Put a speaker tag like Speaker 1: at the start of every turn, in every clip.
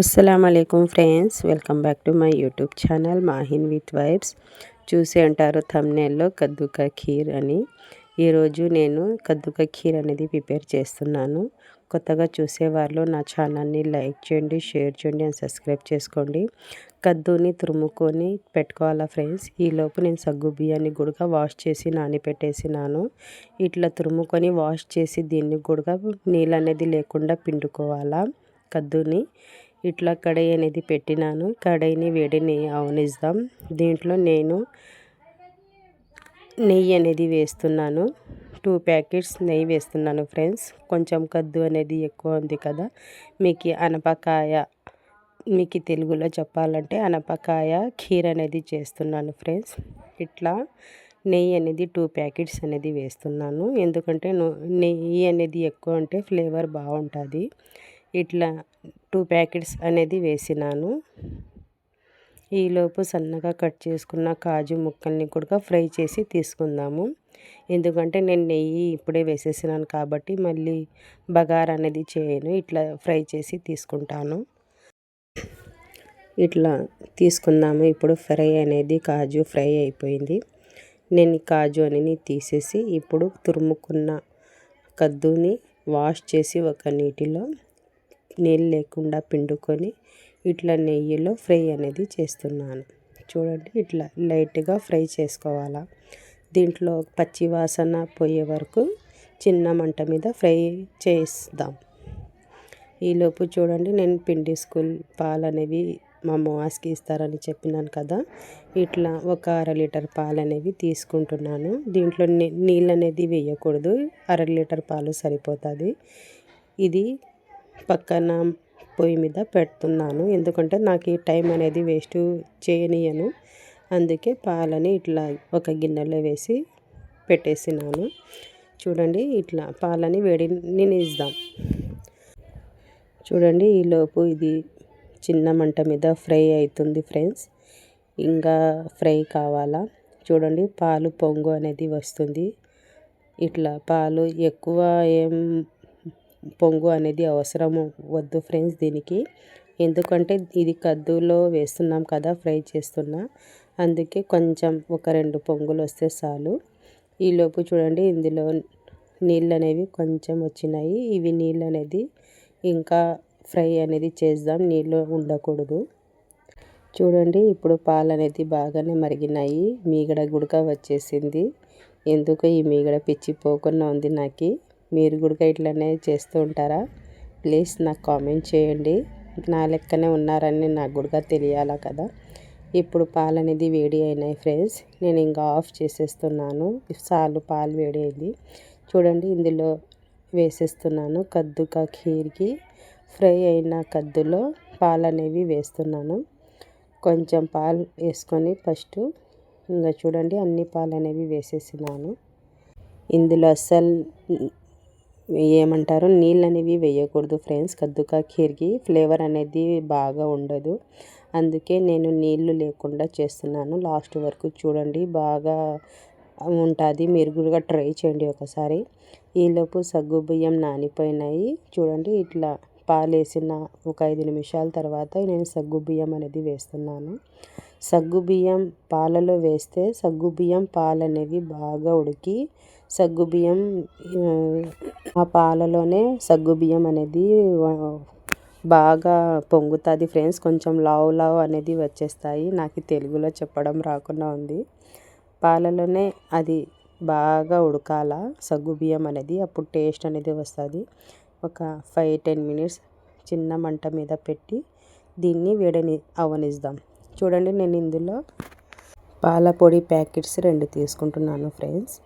Speaker 1: అస్సలం అయికం friends welcome back to my YouTube channel Mahin with vibes. చూసి అంటారు థమ్నేల్లో కద్దుక ఖీర్ అని. ఈరోజు నేను కద్దుక ఖీర్ అనేది ప్రిపేర్ చేస్తున్నాను. కొత్తగా చూసేవాళ్ళు నా ఛానల్ని లైక్ చేయండి షేర్ చేయండి అండ్ సబ్స్క్రైబ్ చేసుకోండి. కద్దుని తురుముకొని పెట్టుకోవాలా ఫ్రెండ్స్? ఈలోపు నేను సగ్గు బియ్యాన్ని కూడా వాష్ చేసి నానిపెట్టేసినాను. ఇట్లా తురుముకొని వాష్ చేసి దీన్ని కూడా నీళ్ళు అనేది లేకుండా పిండుకోవాలా కద్దుని? ఇట్లా కడాయి అనేది పెట్టినాను. కడాయిని వేడిని అవనిస్తాం దీంట్లో నేను నెయ్యి అనేది వేస్తున్నాను. టూ ప్యాకెట్స్ నెయ్యి వేస్తున్నాను ఫ్రెండ్స్. కొంచెం కద్దు అనేది ఎక్కువ ఉంది కదా. మీకు అనపకాయ మీకు తెలుగులో చెప్పాలంటే అనపకాయ ఖీర్ అనేది చేస్తున్నాను ఫ్రెండ్స్. ఇట్లా నెయ్యి అనేది టూ ప్యాకెట్స్ అనేది వేస్తున్నాను. ఎందుకంటే నెయ్యి అనేది ఎక్కువ ఉంటే ఫ్లేవర్ బాగుంటుంది. ఇట్లా టూ ప్యాకెట్స్ అనేది వేసినాను. ఈలోపు సన్నగా కట్ చేసుకున్న కాజు ముక్కల్ని కూడా ఫ్రై చేసి తీసుకుందాము. ఎందుకంటే నేను నెయ్యి ఇప్పుడే వేసేసినాను కాబట్టి మళ్ళీ బగార్ అనేది చేయను. ఇట్లా ఫ్రై చేసి తీసుకుంటాను. ఇట్లా తీసుకుందాము. ఇప్పుడు ఫ్రై అనేది కాజు ఫ్రై అయిపోయింది. నేను కాజు అనేది తీసేసి ఇప్పుడు తురుముకున్న కద్దుని వాష్ చేసి ఒక నీటిలో నీళ్ళు లేకుండా పిండుకొని ఇట్లా నెయ్యిలో ఫ్రై అనేది చేస్తున్నాను. చూడండి ఇట్లా లైట్గా ఫ్రై చేసుకోవాలా. దీంట్లో పచ్చి వాసన పోయే వరకు చిన్న మంట మీద ఫ్రై చేస్తాం ఈలోపు చూడండి నేను పిండి స్కూల్ పాలు అనేవి మా మాస్కి ఇస్తారని చెప్పినాను కదా. ఇట్లా ఒక అర లీటర్ పాలు అనేవి తీసుకుంటున్నాను. దీంట్లో నీళ్ళు అనేది వేయకూడదు. అర లీటర్ పాలు సరిపోతుంది. ఇది పక్కన పొయ్యి మీద పెడుతున్నాను. ఎందుకంటే నాకు ఈ టైం అనేది వేస్ట్ చేయనియను. అందుకే పాలని ఇట్లా ఒక గిన్నెలో వేసి పెట్టేసినాను. చూడండి ఇట్లా పాలని వేడిని ఇద్దాం చూడండి ఈలోపు ఇది చిన్న మంట మీద ఫ్రై అవుతుంది ఫ్రెండ్స్. ఇంకా ఫ్రై కావాలా? చూడండి పాలు పొంగు అనేది వస్తుంది. ఇట్లా పాలు ఎక్కువ ఏం పొంగు అనేది అవసరము వద్దు ఫ్రెండ్స్ దీనికి. ఎందుకంటే ఇది కద్దులో వేస్తున్నాం కదా ఫ్రై చేస్తున్నా. అందుకే కొంచెం ఒక రెండు పొంగులు వస్తే చాలు. ఈలోపు చూడండి ఇందులో నీళ్ళు అనేవి కొంచెం వచ్చినాయి. ఇవి నీళ్ళు అనేది ఇంకా ఫ్రై అనేది చేద్దాం నీళ్ళు ఉండకూడదు. చూడండి ఇప్పుడు పాలు అనేది బాగానే మరిగినాయి. మీగడ గుడక వచ్చేసింది. ఎందుకు ఈ మీగడ పిచ్చిపోకుండా ఉంది నాకు. మీరు కూడా ఇట్లనే చేస్తూ ఉంటారా? ప్లీజ్ నాకు కామెంట్ చేయండి. నా లెక్కనే ఉన్నారని నాకు కూడా తెలియాలా కదా? ఇప్పుడు పాలు అనేది వేడి అయినాయి ఫ్రెండ్స్. నేను ఇంకా ఆఫ్ చేసేస్తున్నాను. సాలు పాలు వేడి అయింది. చూడండి ఇందులో వేసేస్తున్నాను కద్దుక ఖీర్కి. ఫ్రై అయిన కద్దులో పాలు అనేవి వేస్తున్నాను. కొంచెం పాలు వేసుకొని ఫస్ట్ ఇంకా చూడండి అన్ని పాలు అనేవి వేసేసినాను. ఇందులో అస్సలు ఏమంటారు? నీళ్ళు అనేవి వేయకూడదు ఫ్రెండ్స్. కద్దుకా ఖీర్కి ఫ్లేవర్ అనేది బాగా ఉండదు. అందుకే నేను నీళ్ళు లేకుండా చేస్తున్నాను. లాస్ట్ వరకు చూడండి. బాగా ఉంటుంది. మీరు కూడా ట్రై చేయండి ఒకసారి. ఈలోపు సగ్గు బియ్యం నానిపోయినాయి. చూడండి ఇట్లా పాలేసిన ఒక ఐదు నిమిషాల తర్వాత నేను సగ్గు బియ్యం అనేది వేస్తున్నాను. సగ్గు బియ్యం పాలలో వేస్తే సగ్గు బియ్యం పాలు అనేవి బాగా ఉడికి సగ్గుబియ్యం ఆ పాలలోనే సగ్గుబియ్యం అనేది బాగా పొంగుతుంది ఫ్రెండ్స్. కొంచెం లావు లావు అనేది వచ్చేస్తాయి. నాకు తెలుగులో చెప్పడం రాకుండా ఉంది. పాలలోనే అది బాగా ఉడకాల సగ్గుబియ్యం అనేది అప్పుడు టేస్ట్ అనేది వస్తుంది. ఒక ఫైవ్ టెన్ మినిట్స్ చిన్న మంట మీద పెట్టి దీన్ని వేడని అవనిద్దాం. చూడండి నేను ఇందులో పాల పొడి ప్యాకెట్స్ రెండు తీసుకుంటున్నాను ఫ్రెండ్స్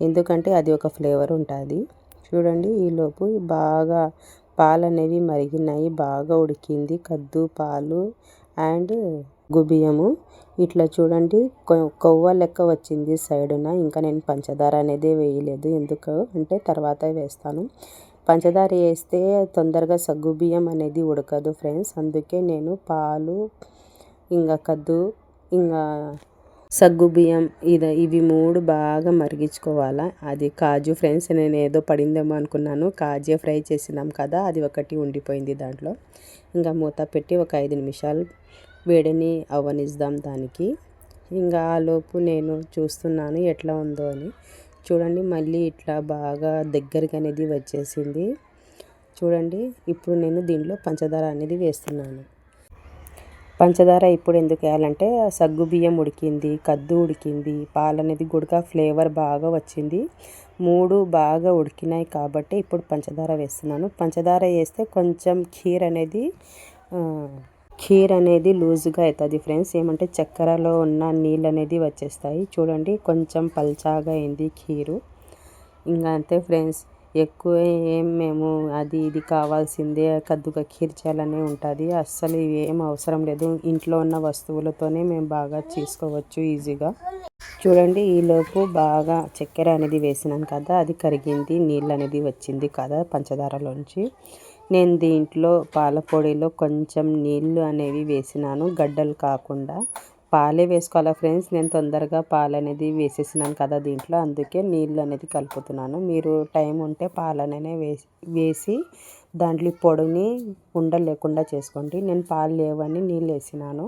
Speaker 1: ఎందుకంటే అది ఒక ఫ్లేవర్ ఉంటుంది. చూడండి ఈలోపు బాగా పాలు అనేవి మరిగినాయి బాగా ఉడికింది. కద్దు పాలు అండ్ గుబియము. ఇట్లా చూడండి కొవ్వ లెక్క వచ్చింది సైడున ఇంకా నేను పంచదార అనేది వేయలేదు. ఎందుకు అంటే తర్వాత వేస్తాను. పంచదార వేస్తే తొందరగా సగ్గు బియ్యం అనేది ఉడకదు ఫ్రెండ్స్. అందుకే నేను పాలు ఇంకా కద్దు ఇంకా సగ్గు బియ్యం ఇది ఇవి మూడు బాగా మరిగించుకోవాలా. అది కాజు ఫ్రెండ్స్ నేను ఏదో పడిందేమో అనుకున్నాను. కాజే ఫ్రై చేసినాం కదా అది ఒకటి ఉండిపోయింది దాంట్లో. ఇంకా మూత పెట్టి ఒక ఐదు నిమిషాలు వేడిని అవ్వనిద్దాం దానికి. ఇంకా ఆలోపు నేను చూస్తున్నాను ఎట్లా ఉందో అని. చూడండి మళ్ళీ ఇట్లా బాగా దగ్గరికి అనేది వచ్చేసింది. చూడండి ఇప్పుడు నేను దీంట్లో పంచదార అనేది వేస్తున్నాను. పంచదార ఇప్పుడు ఎందుకు వేయాలంటే సగ్గు బియ్యం ఉడికింది కద్దు ఉడికింది పాలు అనేది గుడక ఫ్లేవర్ బాగా వచ్చింది. మూడు బాగా ఉడికినాయి కాబట్టి ఇప్పుడు పంచదార వేస్తున్నాను. పంచదార వేస్తే కొంచెం ఖీర్ అనేది ఖీర్ అనేది లూజ్గా అవుతుంది ఫ్రెండ్స్. ఏమంటే చక్కెరలో ఉన్న నీళ్ళు అనేది వచ్చేస్తాయి. చూడండి కొంచెం పల్చాగా అయింది ఖీరు. ఇంకా అంతే ఫ్రెండ్స్ ఎక్కువ ఏం మేము అది ఇది కావాల్సిందే కద్దుగా ఖీర్ చేయాలనే ఉంటుంది. అస్సలు ఏం అవసరం లేదు. ఇంట్లో ఉన్న వస్తువులతోనే మేము బాగా చేసుకోవచ్చు ఈజీగా. చూడండి ఈలోపు బాగా చక్కెర అనేది వేసినాం కదా అది కరిగింది నీళ్ళు అనేది వచ్చింది కదా పంచదారలోంచి. నేను దీంట్లో పాల పొడిలో కొంచెం నీళ్ళు అనేవి వేసినాను గడ్డలు కాకుండా. పాలే వేసుకోవాలా ఫ్రెండ్స్? నేను తొందరగా పాలు అనేది వేసేసినాను కదా దీంట్లో అందుకే నీళ్ళు అనేది కలుపుతున్నాను. మీరు టైం ఉంటే పాలనే వేసి వేసి దాంట్లో పొడిని ఉండ లేకుండా చేసుకోండి. నేను పాలు లేవని నీళ్ళు వేసినాను.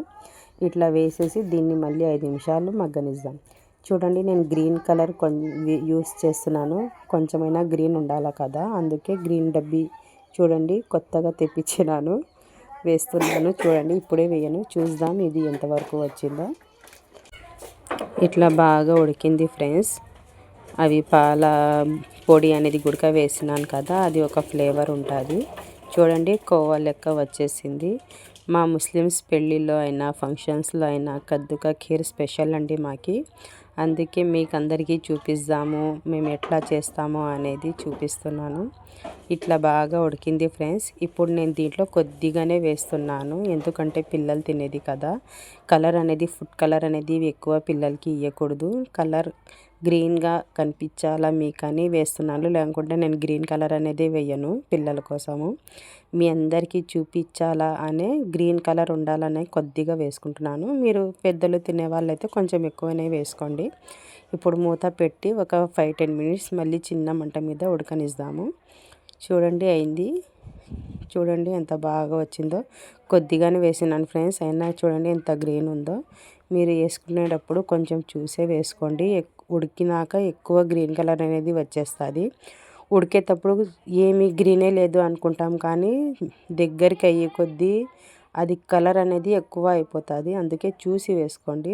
Speaker 1: ఇట్లా వేసేసి దీన్ని మళ్ళీ ఐదు నిమిషాలు మగ్గనిద్దాం. చూడండి నేను గ్రీన్ కలర్ కొం యూస్ చేస్తున్నాను. కొంచెమైనా గ్రీన్ ఉండాలి కదా అందుకే గ్రీన్ డబ్బీ చూడండి కొత్తగా తెప్పించినాను. వేస్తున్నాను చూడండి ఇప్పుడే వేయను. చూద్దాం ఇది ఎంతవరకు వచ్చిందో. ఇట్లా బాగా ఉడికింది ఫ్రెండ్స్. అవి పాల పొడి అనేది గుడక వేసినాను కదా అది ఒక ఫ్లేవర్ ఉంటుంది. చూడండి కోవా లెక్క వచ్చేసింది. మా ముస్లిమ్స్ పెళ్ళిలో అయినా ఫంక్షన్స్లో అయినా కద్దుక ఖీర్ స్పెషల్ అండి మాకి. అందుకే మీకు అందరికీ చూపిస్తాము మేము ఎట్లా చేస్తామో అనేది చూపిస్తున్నాను. ఇట్లా బాగా ఉడికింది ఫ్రెండ్స్. ఇప్పుడు నేను దీంట్లో కొద్దిగానే వేస్తున్నాను. ఎందుకంటే పిల్లలు తినేది కదా. కలర్ అనేది ఫుడ్ కలర్ అనేది ఎక్కువ పిల్లలకి ఇవ్వకూడదు కలర్ గ్రీన్గా కనిపించాలా మీకని వేస్తున్నాను. లేకుంటే నేను గ్రీన్ కలర్ అనేది వేయను పిల్లల కోసము. మీ అందరికీ చూపించాలా అనే గ్రీన్ కలర్ ఉండాలనే కొద్దిగా వేసుకుంటున్నాను. మీరు పెద్దలు తినే వాళ్ళైతే కొంచెం ఎక్కువనే వేసుకోండి. ఇప్పుడు మూత పెట్టి ఒక ఫైవ్ టెన్ మినిట్స్ మళ్ళీ చిన్న మంట మీద ఉడకనిస్తాము. చూడండి అయింది. చూడండి ఎంత బాగా వచ్చిందో. కొద్దిగానే వేసినాను ఫ్రెండ్స్. అయినా చూడండి ఎంత గ్రీన్ ఉందో. మీరు వేసుకునేటప్పుడు కొంచెం చూసే వేసుకోండి. ఉడికినాక ఎక్కువ గ్రీన్ కలర్ అనేది వచ్చేస్తుంది. ఉడికేటప్పుడు ఏమి గ్రీనే లేదు అనుకుంటాం కానీ దగ్గరికి అయ్యే కొద్దీ అది కలర్ అనేది ఎక్కువ అయిపోతుంది. అందుకే చూసి వేసుకోండి.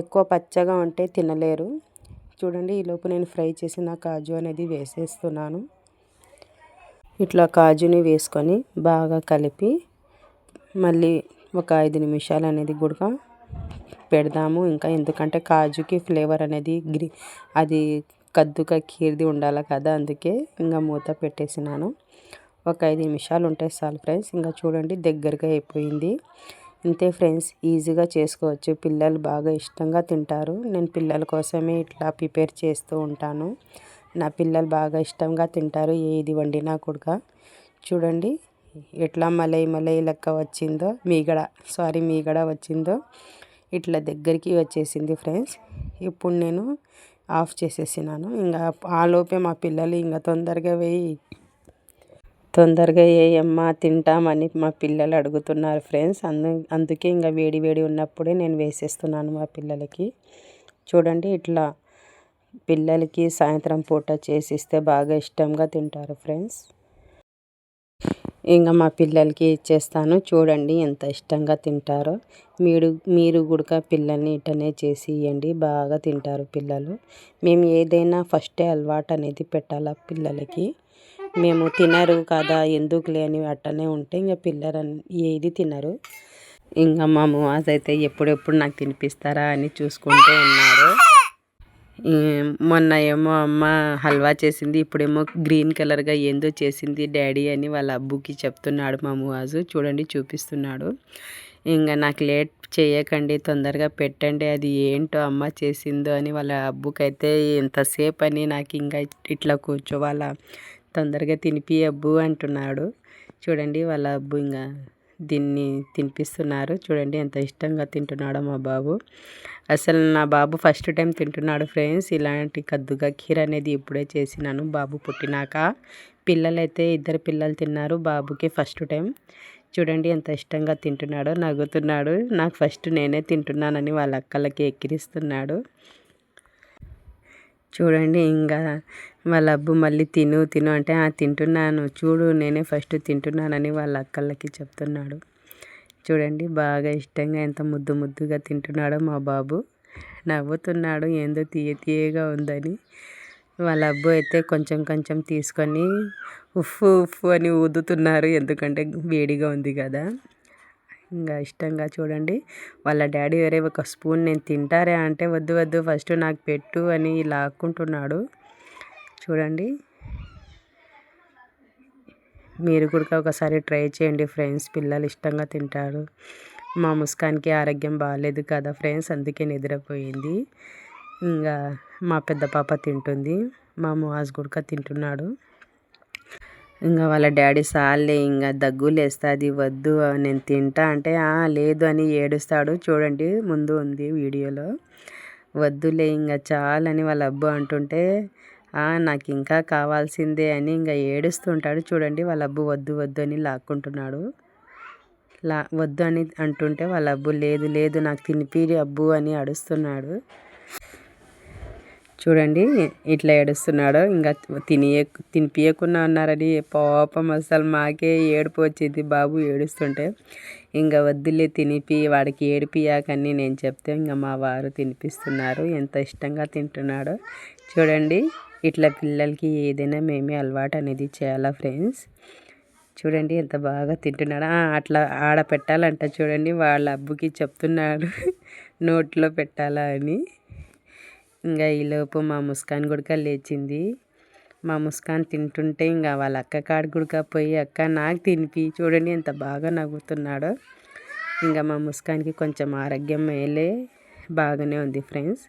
Speaker 1: ఎక్కువ పచ్చగా ఉంటే తినలేరు. చూడండి ఈలోపు నేను ఫ్రై చేసిన కాజు అనేది వేసేస్తున్నాను. ఇట్లా కాజుని వేసుకొని బాగా కలిపి మళ్ళీ ఒక ఐదు నిమిషాలు అనేది కూడా పెడదాము. ఇంకా ఎందుకంటే కాజుకి ఫ్లేవర్ అనేది గ్రీ అది కద్దుగా కీర్ది ఉండాలి కదా అందుకే ఇంకా మూత పెట్టేసినాను. ఒక ఐదు నిమిషాలు ఉంటాయి చాలు ఫ్రెండ్స్. ఇంకా చూడండి దగ్గరగా అయిపోయింది. ఇంతే ఫ్రెండ్స్ ఈజీగా చేసుకోవచ్చు. పిల్లలు బాగా ఇష్టంగా తింటారు. నేను పిల్లల కోసమే ఇట్లా ప్రిపేర్ చేస్తూ ఉంటాను. నా పిల్లలు బాగా ఇష్టంగా తింటారు ఏది వండినా కూడా. చూడండి ఎట్లా మలై మలై లెక్క వచ్చిందో మీగడ సారీ మీగడ వచ్చిందో. ఇట్లా దగ్గరికి వచ్చేసింది ఫ్రెండ్స్. ఇప్పుడు నేను ఆఫ్ చేసేసినాను. ఇంకా ఆలోపే మా పిల్లలు ఇంకా తొందరగా వేయి. తొందరగా వేయమ్మా తింటామని మా పిల్లలు అడుగుతున్నారు ఫ్రెండ్స్. అందు అందుకే ఇంకా వేడి వేడి ఉన్నప్పుడే నేను వేసేస్తున్నాను మా పిల్లలకి. చూడండి ఇట్లా పిల్లలకి సాయంత్రం పూట చేసిస్తే బాగా ఇష్టంగా తింటారు ఫ్రెండ్స్. ఇంకా మా పిల్లలకి ఇచ్చేస్తాను. చూడండి ఎంత ఇష్టంగా తింటారో. మీరు మీరు కూడా పిల్లల్ని ఇటనే చేసి ఇవ్వండి బాగా తింటారు పిల్లలు. మేము ఏదైనా ఫస్టే అలవాటు అనేది పెట్టాలా పిల్లలకి? మేము తినరు కదా ఎందుకు లేని అట్టనే ఉంటే ఇంకా పిల్లలు ఏది తినరు. ఇంకా మా అయితే ఎప్పుడెప్పుడు నాకు తినిపిస్తారా అని చూసుకుంటూ ఉన్నారు. మొన్న ఏమో అమ్మ హల్వా చేసింది ఇప్పుడేమో గ్రీన్ కలర్గా ఏందో చేసింది డాడీ అని వాళ్ళ అబ్బుకి చెప్తున్నాడు మా మువాజు. చూడండి చూపిస్తున్నాడు. ఇంకా నాకు లేట్ చేయకండి తొందరగా పెట్టండి అది ఏంటో అమ్మ చేసిందో అని వాళ్ళ అబ్బుకైతే ఎంతసేపు అని నాకు ఇంకా ఇట్లా కూర్చోవాలా తొందరగా తినిపి అబ్బు అంటున్నాడు. చూడండి వాళ్ళ అబ్బు ఇంకా దీన్ని తినిపిస్తున్నారు. చూడండి ఎంత ఇష్టంగా తింటున్నాడో మా బాబు. అసలు నా బాబు ఫస్ట్ టైం తింటున్నాడు ఫ్రెండ్స్. ఇలాంటి కద్దుగా ఖీర్ అనేది ఇప్పుడే చేసినాను బాబు పుట్టినాక. పిల్లలైతే ఇద్దరు పిల్లలు తిన్నారు బాబుకి ఫస్ట్ టైం. చూడండి ఎంత ఇష్టంగా తింటున్నాడో నవ్వుతున్నాడు. నాకు ఫస్ట్ నేనే తింటున్నానని వాళ్ళ అక్కలకి ఎక్కిరిస్తున్నాడు. చూడండి ఇంకా వాళ్ళ అబ్బు మళ్ళీ తిను తిను అంటే ఆ తింటున్నాను. చూడు నేనే ఫస్ట్ తింటున్నానని వాళ్ళ అక్కలకి చెప్తున్నాడు. చూడండి బాగా ఇష్టంగా ఎంత ముద్దు ముద్దుగా తింటున్నాడో మా బాబు. నవ్వుతున్నాడు ఏందో తీయ తీయగా ఉందని. వాళ్ళ అబ్బు అయితే కొంచెం కొంచెం తీసుకొని ఉఫ్ఫు ఉఫ్ఫు అని ఊదుతున్నారు. ఎందుకంటే వేడిగా ఉంది కదా. ఇంకా ఇష్టంగా చూడండి వాళ్ళ డాడీ వేరే ఒక స్పూన్ నేను తింటారా అంటే వద్దు వద్దు ఫస్ట్ నాకు పెట్టు అని లాక్కుంటున్నాడు. చూడండి. మీరు కూడా ఒకసారి ట్రై చేయండి ఫ్రెండ్స్. పిల్లలు ఇష్టంగా తింటారు. మా ముస్కాన్కి ఆరోగ్యం బాగాలేదు కదా ఫ్రెండ్స్ అందుకే నిద్రపోయింది. ఇంకా మా పెద్ద పాప తింటుంది. మా మువాజ్ గుడక తింటున్నాడు. ఇంకా వాళ్ళ డాడీ సాల్లే ఇంకా దగ్గు లేస్తుంది వద్దు నేను తింటా అంటే లేదు అని ఏడుస్తాడు. చూడండి ముందు ఉంది వీడియోలో. వద్దులే ఇంకా చాలని వాళ్ళ అబ్బు అంటుంటే నాకు ఇంకా కావాల్సిందే అని ఇంకా ఏడుస్తుంటాడు. చూడండి వాళ్ళ అబ్బు వద్దు వద్దు అని లాక్కుంటున్నాడు. లా వద్దు అని అంటుంటే వాళ్ళ అబ్బు లేదు లేదు నాకు తినిపిరి అబ్బు అని అడుస్తున్నాడు. చూడండి ఇట్లా ఏడుస్తున్నాడు. ఇంకా తినియ తినిపియకుండా ఉన్నారని పాపం అసలు మాకే ఏడుపు వచ్చింది. బాబు ఏడుస్తుంటే ఇంకా వద్దులే తినిపి వాడికి ఏడిపియాకని నేను చెప్తే ఇంకా మా వారు తినిపిస్తున్నారు. ఎంత ఇష్టంగా తింటున్నాడో. చూడండి ఇట్లా పిల్లలకి ఏదైనా మేమే అలవాటు అనేది చేయాలా ఫ్రెండ్స్? చూడండి ఎంత బాగా తింటున్నాడు. అట్లా ఆడ పెట్టాలంట చూడండి. వాళ్ళ అబ్బుకి చెప్తున్నాడు. నోట్లో పెట్టాలా అని. ఇంకా ఈలోపు మా ముస్కాన్ గుడిక లేచింది. మా ముస్కాన్ తింటుంటే ఇంకా వాళ్ళ అక్క కాడ గుడక పోయి అక్క నాకు తినిపి. చూడండి ఎంత బాగా నవ్వుతున్నాడో. ఇంకా మా ముస్కాన్కి కొంచెం ఆరోగ్యం మేలే. బాగానే ఉంది ఫ్రెండ్స్.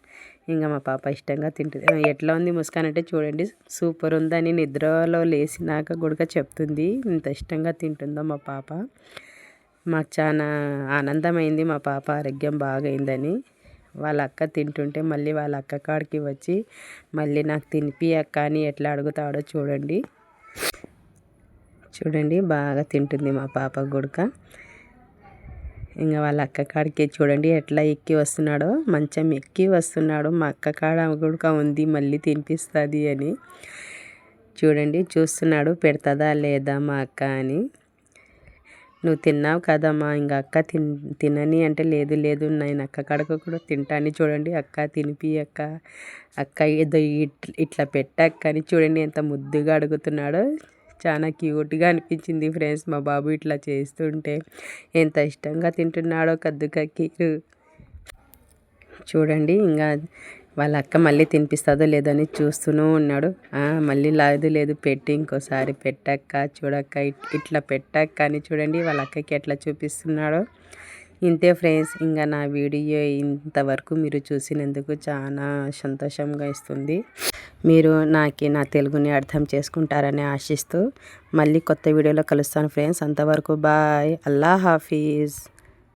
Speaker 1: ఇంకా మా పాప ఇష్టంగా తింటుంది. ఎట్లా ఉంది ముస్కాన్ అంటే చూడండి సూపర్ ఉందని నిద్రలో లేచినాక గుడక చెప్తుంది. ఇంత ఇష్టంగా తింటుందో మా పాప. మాకు చాలా ఆనందమైంది మా పాప ఆరోగ్యం బాగైందని. వాళ్ళ అక్క తింటుంటే మళ్ళీ వాళ్ళ అక్క కాడికి వచ్చి మళ్ళీ నాకు తినిపి అక్క అని ఎట్లా అడుగుతాడో చూడండి. చూడండి బాగా తింటుంది మా పాప గుడక. ఇంకా వాళ్ళ అక్క కాడికి చూడండి ఎట్లా ఎక్కి వస్తున్నాడో మంచం ఎక్కి వస్తున్నాడు. మా అక్క కాడ కూడా ఉంది మళ్ళీ తినిపిస్తుంది అని. చూడండి చూస్తున్నాడు పెడతదా లేదా మా అక్క అని. నువ్వు తిన్నావు కదమ్మా ఇంకా అక్క తిన్ తినని అంటే లేదు లేదు నేను అక్క కడక కూడా తింటాను చూడండి. అక్క తినిపి అక్క అక్క ఏదో ఇట్లా పెట్టక్క అని చూడండి ఎంత ముద్దుగా అడుగుతున్నాడో. చాలా క్యూట్గా అనిపించింది ఫ్రెండ్స్ మా బాబు ఇట్లా చేస్తుంటే. ఎంత ఇష్టంగా తింటున్నాడో కద్దుక కీరు చూడండి ఇంకా వాళ్ళ అక్క మళ్ళీ తినిపిస్తుందో లేదో అని చూస్తూనే ఉన్నాడు. మళ్ళీ లేదు లేదు పెట్టి ఇంకోసారి పెట్టక్క చూడక్క ఇట్లా పెట్టక్క అని చూడండి వాళ్ళ అక్కకి ఎట్లా చూపిస్తున్నాడో. ఇంతే ఫ్రెండ్స్ ఇంకా నా వీడియో ఇంతవరకు మీరు చూసినందుకు చాలా సంతోషంగా ఇస్తుంది. మీరు నాకు నా తెలుగుని అర్థం చేసుకుంటారని ఆశిస్తూ మళ్ళీ కొత్త వీడియోలో కలుస్తాను ఫ్రెండ్స్. అంతవరకు బాయ్. అల్లా హాఫీజ్.